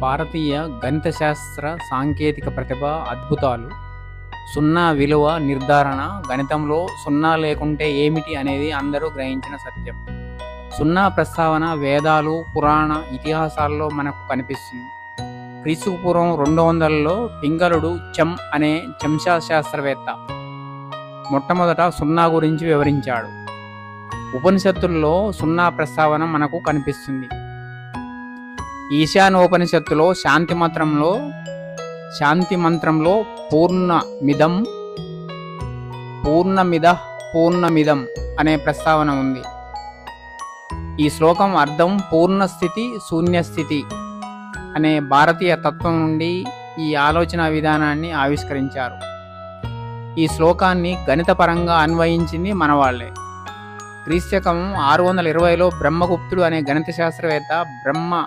భారతీయ గణిత శాస్త్ర సాంకేతిక ప్రతిభ అద్భుతాలు. సున్నా విలువ నిర్ధారణ గణితంలో సున్నా లేకుంటే ఏమిటి అనేది అందరూ గ్రహించిన సత్యం. సున్నా ప్రస్తావన వేదాలు పురాణ ఇతిహాసాల్లో మనకు కనిపిస్తుంది. క్రీస్తుపూర్వం రెండు వందలలో పింగళుడు చెం అనే చెంషా శాస్త్రవేత్త మొట్టమొదట సున్నా గురించి వివరించాడు. ఉపనిషత్తుల్లో సున్నా ప్రస్తావన మనకు కనిపిస్తుంది. ఈశానోపనిషత్తులో శాంతి మంత్రంలో శాంతి మంత్రంలో పూర్ణమిదం పూర్ణమిద పూర్ణమిదం అనే ప్రస్తావన ఉంది. ఈ శ్లోకం అర్థం పూర్ణస్థితి శూన్యస్థితి అనే భారతీయ తత్వం నుండి ఈ ఆలోచన విధానాన్ని ఆవిష్కరించారు. ఈ శ్లోకాన్ని గణితపరంగా అన్వయించింది మనవాళ్ళే. క్రీస్తకం ఆరు వందల ఇరవైలో బ్రహ్మగుప్తుడు అనే గణిత శాస్త్రవేత్త బ్రహ్మ